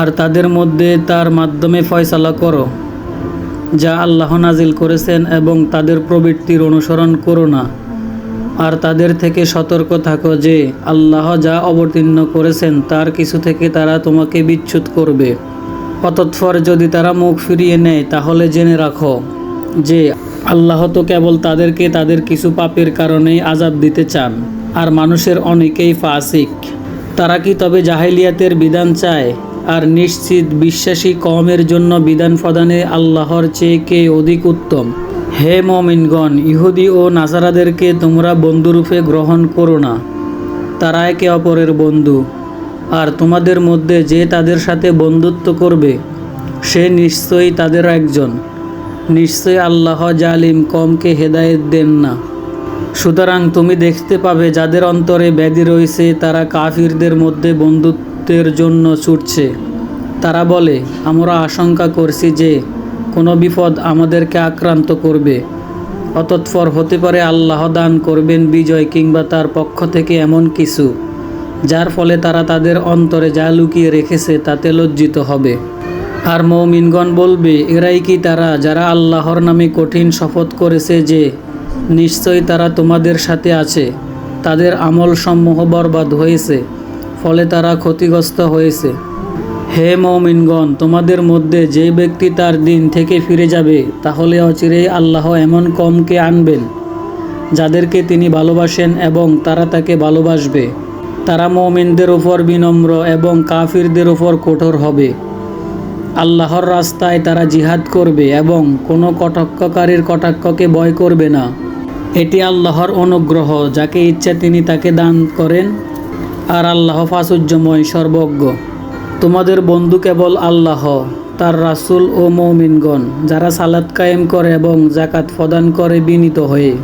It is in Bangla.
আর তাদের মধ্যে তার মাধ্যমে ফয়সালা করো, যা আল্লাহ নাজিল করেছেন এবং তাদের প্রবৃত্তির অনুসরণ করো না। আর তাদের থেকে সতর্ক থাকো যে, আল্লাহ যা অবতীর্ণ করেছেন, তার কিছু থেকে তারা তোমাকে বিচ্যুত করবে। অতৎপর যদি তারা মুখ ফিরিয়ে নেয়, তাহলে জেনে রাখো যে, আল্লাহ তো কেবল তাদেরকে তাদের কিছু পাপের কারণেই আজাব দিতে চান, আর মানুষের অনেকেই ফাসিক। তারা কি তবে জাহেলিয়াতের বিধান চায়? আর নিশ্চিত বিশ্বাসী কমের জন্য বিধান প্রদানে আল্লাহর চেয়ে কে অধিক উত্তম? হে মমিনগণ, ইহুদি ও নাসারাদেরকে তোমরা বন্ধুরূপে গ্রহণ করো না। তারা একে অপরের বন্ধু। আর তোমাদের মধ্যে যে তাদের সাথে বন্ধুত্ব করবে, সে নিশ্চয়ই তাদের একজন। নিশ্চয়ই আল্লাহ জালিম কমকে হেদায়েত দেন না। সুতরাং তুমি দেখতে পাবে যাদের অন্তরে ব্যাধি রয়েছে, তারা কাফিরদের মধ্যে বন্ধুত্বের জন্য ছুটছে। তারা বলে, আমরা আশঙ্কা করছি যে কোনো বিপদ আমাদেরকে আক্রান্ত করবে। অতৎপর হতে পারে আল্লাহ দান করবেন বিজয় কিংবা তার পক্ষ থেকে এমন কিছু, যার ফলে তারা তাদের অন্তরে যা লুকিয়ে রেখেছে তাতে লজ্জিত হবে। আর মৌমিনগণ বলবে, এরাই কি তারা যারা আল্লাহর নামে কঠিন শপথ করেছে যে নিশ্চয়ই তারা তোমাদের সাথে আছে, তাদের আমল সমূহ বরবাদ হয়েছে ফলে তারা ক্ষতিগ্রস্ত হয়েছে। হে মৌমিনগণ, তোমাদের মধ্যে যে ব্যক্তি তার দিন থেকে ফিরে যাবে, তাহলে অচিরেই আল্লাহ এমন কমকে আনবেন, যাদেরকে তিনি ভালোবাসেন এবং তারা তাকে ভালোবাসবে। তারা মৌমিনদের ওপর বিনম্র এবং কাফিরদের ওপর কঠোর হবে। আল্লাহর রাস্তায় তারা জিহাদ করবে এবং কোনো কটাক্ষকারীর কটাক্ষকে ভয় করবে না। এটি আল্লাহর অনুগ্রহ, যাকে ইচ্ছা তিনি তাকে দান করেন। আর আল্লাহ ফাসুজ্যময় সর্বজ্ঞ। তোমাদের বন্ধু কেবল আল্লাহ, তার রাসুল ও মৌমিনগণ, যারা সালাদ কায়েম করে এবং জাকাত প্রদান করে বিনীত হয়ে।